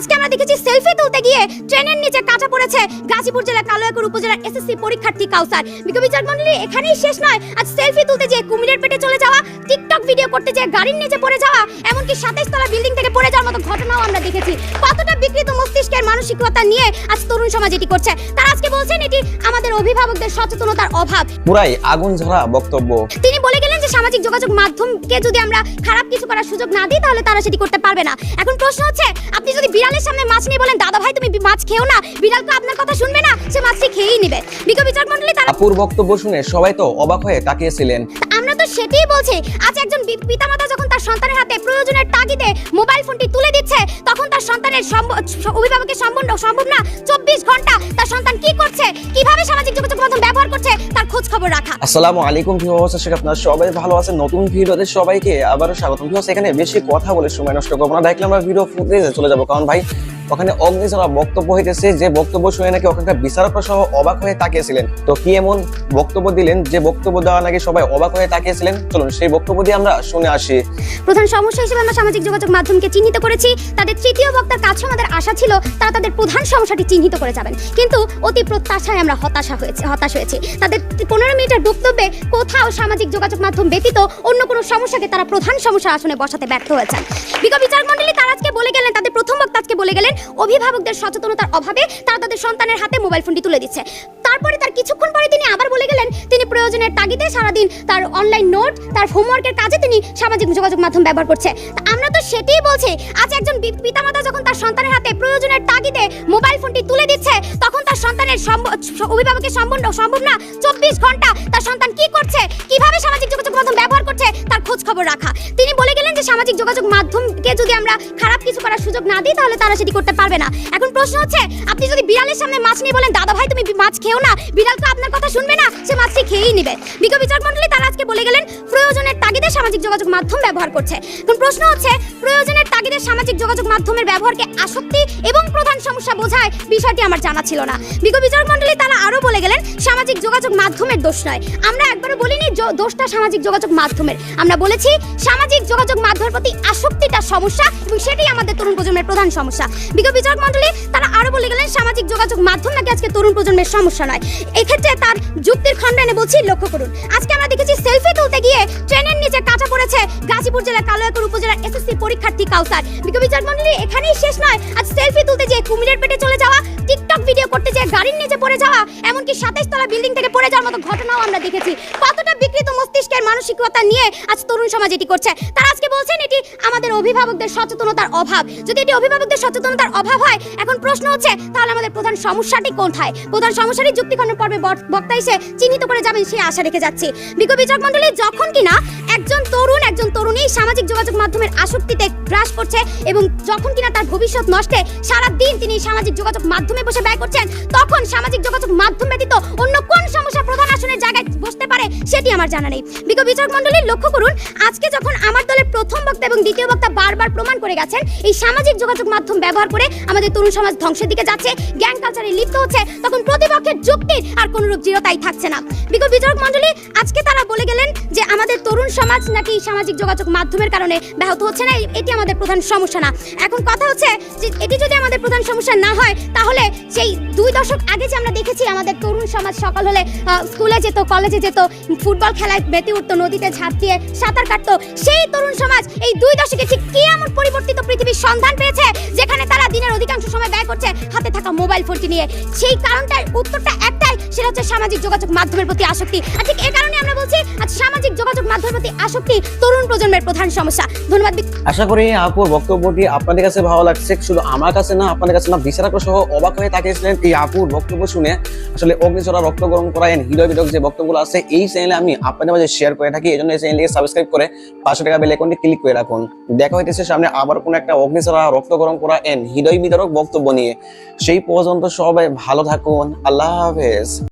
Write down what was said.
আজকে আমরা দেখেছি সেলফি তুলতে গিয়ে ট্রেনের নিচে কাটা পড়েছে গাজীপুর জেলার কালোয়াকুর উপজেলার এসএসসি পরীক্ষার্থী কাউসার। বিকবিচার মন্ডলী এখানেই শেষ নয়। আজ সেলফি তুলতে গিয়ে কুমিরের টিকটক ভিডিও করতে গিয়ে গাড়ির নিচে পড়ে যাওয়া এমনকি সাতাইশ তলা বিল্ডিং থেকে পড়ে যাওয়ার মতো ঘটনাও আমরা দেখেছি। কতটা বিকৃত মস্তিষ্কের মানসিকতা নিয়ে আজ তরুণ সমাজ এটি করছে। তারা আজকে বলছেন এটি আমাদের অভিভাবকদের সচেতনতার অভাব। পুরাই আগুন ঝরা বক্তব্য। তিনি বলে গেলেন যে সামাজিক যোগাযোগ মাধ্যমকে যদি আমরা খারাপ কিছু করার সুযোগ না দিই তাহলে তারা সেটি করতে পারবে না। এখন প্রশ্ন হচ্ছে আপনি যদি বিড়ালের সামনে মাছ নিয়ে বলেন দাদা ভাই তুমি মাছ খেও না। বিড়াল তো আপনার কথা শুনবে না সে মাছটি খেয়েই নিবে। বিজ্ঞ বিচার মন্ডলী তারা আপুর বক্তব্য শুনে সবাই তো অবাক হয়ে তাকিয়েছিলেন। তো সেটাই বলছি। আজ একজন পিতামাতা যখন তার সন্তানের হাতে প্রয়োজনের তাগিদে মোবাইল ফোনটি তুলে দিচ্ছে, তখন তার সন্তানের অভিভাবকের সম্পূর্ণ সম্ভব না। চব্বিশ ঘণ্টা তার সন্তান কি করছে? কীভাবে সামাজিক যোগাযোগ মাধ্যম ব্যবহার করছে? তার খোঁজ খবর রাখা। আসসালামু আলাইকুম ভিউয়ার্স, আশা করি আপনারা সবাই ভালো আছেন। নতুন ভিডিওতে সবাইকে আবারও স্বাগতম। ভিউয়ার্স, এখানে বেশি কথা বলে সময় নষ্ট করব না। দেখলে আমরা ভিডিও ফুটেজে চলে যাব। কারণ ভাই ওখানে অগ্নিজলা বক্তব্য হইতেছে, যে বক্তব্য শুনে নাকি ওখানকার বিচারকরা সহ অবাক হয়ে তাকিয়েছিলেন। তো কি এমন বক্তব্য দিলেন, যে বক্তব্য দেওয়া নাকি সবাই অবাক হয়ে তাকিয়েছিলেন? চলুন, সেই বক্তব্য দিয়ে আমরা শুনে আসি। প্রধান সমস্যা হিসেবে আমরা সামাজিক যোগাযোগ মাধ্যমকে চিহ্নিত করেছি। তাদের তৃতীয় বক্তার কাছে আমাদের আশা ছিল, তারা তাদের প্রধান সমস্যাটি চিহ্নিত করে যাবেন। কিন্তু অতি প্রত্যাশায় আমরা হতাশা হয়েছে, হতাশ হয়েছি। তাদের পনেরো মিনিটের বক্তব্যে কোথাও সামাজিক যোগাযোগ মাধ্যম ব্যতীত অন্য কোনো সমস্যাকে তারা প্রধান সমস্যার আসনে বসাতে ব্যর্থ হয়েছেন। বিজ্ঞ বিচার মন্ডলী আজকে বলে গেলেন, তাদের প্রথম বক্তা আজকে বলে গেলেন, অভিভাবকদের সচেতনতার অভাবে তারা তাদের সন্তানের হাতে মোবাইল ফোনটি তুলে দিচ্ছে। তারপরে তার কিছুক্ষণ পরে তিনি আবার বলে গেলেন, তিনি প্রয়োজনের তাগিদে সারাদিন তার অনলাইন নোট তার হোমওয়ার্কের কাজে তিনি সামাজিক যোগাযোগ মাধ্যম ব্যবহার করছে। আমরা তো সেটাই বলছি, আজ একজন পিতামাতা যখন তার সন্তানের হাতে প্রয়োজনের তাগিদে মোবাইল ফোনটি তুলে দিচ্ছে, তখন তার সন্তানের অভিভাবকের সম্ভব সম্ভব না, চব্বিশ ঘণ্টা তার সন্তান কি করছে, কীভাবে সামাজিক যোগাযোগ মাধ্যম ব্যবহার করছে, তার খোঁজ খবর রাখা। তিনি বলে গেলেন যে সামাজিক যোগাযোগ মাধ্যমকে যদি আমরা খারাপ কিছু করার সুযোগ না দিই, তাহলে তারা সেটি করতে পারবে না। এখন প্রশ্ন হচ্ছে, আপনি যদি বিড়ালের সামনে মাছ নিয়ে বলেন, দাদা ভাই, তুমি মাছ খেও না, বিড়াল তো আপনার কথা শুনবে না, সে মাছটি খেয়েই নিবে। বিজ্ঞ বিচার মন্ডলী তারা আজকে বলে গেলেন, প্রয়োজনের তাগিদে সামাজিক যোগাযোগ মাধ্যম ব্যবহার করছে। এখন প্রশ্ন হচ্ছে, প্রয়োজনের তাগিদে সামাজিক যোগাযোগ মাধ্যমের ব্যবহারকে আসক্তি এবং প্রধান সমস্যা বোঝায় বিষয়টি আমার জানা ছিল না। বিজ্ঞ বিচার মন্ডলী তারা আরও বলে গেলেন, সামাজিক যোগাযোগ মাধ্যমের দোষ নয়। আমরা একবারও বলিনি দোষটা সামাজিক যোগাযোগ মাধ্যমের। আমরা বলেছি, সামাজিক যোগাযোগ আসক্তিটা সমস্যা এবং সেটাই আমাদের তরুণ প্রজন্মের প্রধান সমস্যা। বিজ্ঞ বিচারক মন্ডলী তারা আরও বলে গেলেন, সামাজিক যোগাযোগ মাধ্যম নাকি আজকে তরুণ প্রজন্মের সমস্যা নয়। এক্ষেত্রে তার যুক্তির খণ্ড এনে বলছি, লক্ষ্য করুন। আজকে আমরা দেখেছি সেলফি তুলতে গিয়ে ট্রেনের নিচে কাটা পড়েছে গাজীপুর জেলার কালোয়াকুর উপজেলার এসএসসি পরীক্ষার্থী কাউসার। বিজ্ঞ বিচারক মন্ডলী এখানেই শেষ নয়। আজ সেলফি তুলতে গিয়ে কুমিরের পেটে চলে যাওয়া, টিকটক ভিডিও করতে গিয়ে গাড়ির নিচে পড়ে যাওয়া, এমনকি সাতাইশ তলা বিল্ডিং থেকে পড়ে যাওয়ার মতো ঘটনাও আমরা দেখেছি। কতটা মস্তিষ্কের মানসিকতা নিয়ে আজ তরুণ সমাজ এটি করছে। তারা আজকে বলছেন এটি আমাদের অভিভাবকদের সচেতনতার অভাব। যদি এটি অভিভাবকদের সচেতনতার অভাব হয়, এখন প্রশ্ন হচ্ছে, তাহলে আমাদের প্রধান সমস্যাটি কোথায়? প্রধান সমস্যাটি যুক্তিখণ্ডন পর্বে বক্তা এসে চিহ্নিত করে যাবেন সেই আশা রেখে যাচ্ছি। বিজ্ঞ বিচারক মন্ডলী যখন কিনা একজন তরুণ, একজন তরুণী সামাজিক যোগাযোগ মাধ্যমের আসক্তিতে গ্রাস করছে এবং যখন কিনা তার ভবিষ্যৎ নষ্টে সারা দিন তিনি সামাজিক যোগাযোগ মাধ্যমে বসে ব্যয় করছেন, তখন সামাজিক যোগাযোগ মাধ্যম ব্যতীত অন্য কোন সমস্যা প্রধান আসনের জায়গায় বসতে পারে সেটি আমার জানা নেই। বিজ্ঞ বিচারক মন্ডলী লক্ষ্য করুন, আজকে যখন আমার দলের প্রথম বক্তা এবং দ্বিতীয় বক্তা বারবার প্রমাণ করে গেছেন, এই সামাজিক যোগাযোগ মাধ্যম ব্যবহার করে আমাদের তরুণ সমাজ ধ্বংসের দিকে যাচ্ছে গ্যাং কালচারে লিপ্ত হচ্ছে, তখন প্রতিপক্ষের যুক্তির আর কোন রূপ জিরোতাই থাকছে না। বিজ্ঞ বিচারক মন্ডলী আজকে তারা বলে গেলেন যে আমাদের তরুণ সমাজ নাকি সামাজিক যোগাযোগ মাধ্যমের কারণে ব্যাহত হচ্ছে না এটি আমাদের প্রধান সমস্যা না। এখন কথা হচ্ছে যে এটি যদি প্রধান সমস্যা না হয়, তাহলে সেই দুই দশক আগে যে আমরা দেখেছি, আমাদের তরুণ সমাজ সকাল হলে স্কুলে যেত কলেজে যেত, ফুটবল খেলায় বেতে উঠতো, নদীতে ঝাঁপ দিয়ে সাঁতার কাটতো, সেই তরুণ সমাজ এই দুই দশকে ঠিক কি এমন পরিবর্তিত পৃথিবীর সন্ধান পেয়েছে, যেখানে তারা দিনের অধিকাংশ সময় ব্যয় করছে, হাতে থাকা মোবাইল ফোনটি নিয়ে। সেই কারণটার উত্তরটা একটাই, সেটা হচ্ছে সামাজিক যোগাযোগ মাধ্যমের প্রতি আসক্তি। আর ঠিক এই কারণে আমরা বলছি, আজ সামাজিক যোগাযোগ মাধ্যমের প্রতি আসক্তি তরুণ প্রজন্মের প্রধান সমস্যা। ধন্যবাদ আশা করি আপুর বক্তব্যটি আপনাদের কাছে ভালো লাগছে। শুধু আমার কাছে না, আপনাদের কাছে না বিচারকরা সহ অবাক হয়ে তাকিয়েছিলেন এই আপুর বক্তব্য শুনে। আসলে অগ্নিচড়া রক্ত গরম করা হৃদয় বিদক যে বক্তব্যগুলো আছে, এই চ্যানেলে আমি আপনাদের মাঝে শেয়ার করে থাকি। এই জন্য এই চ্যানেলটিকে সাবস্ক্রাইব করে পাঁচশো টাকা বেল আইকনটি ক্লিক করে রাখুন। দেখা হইতেছে সামনে আবার কোনো একটা অগ্নিচড়া রক্ত গরম করা এন হৃদয় বিদারক বক্তব্য নিয়ে। সেই পর্যন্ত সবাই ভালো থাকুন। আল্লাহ হাফেজ।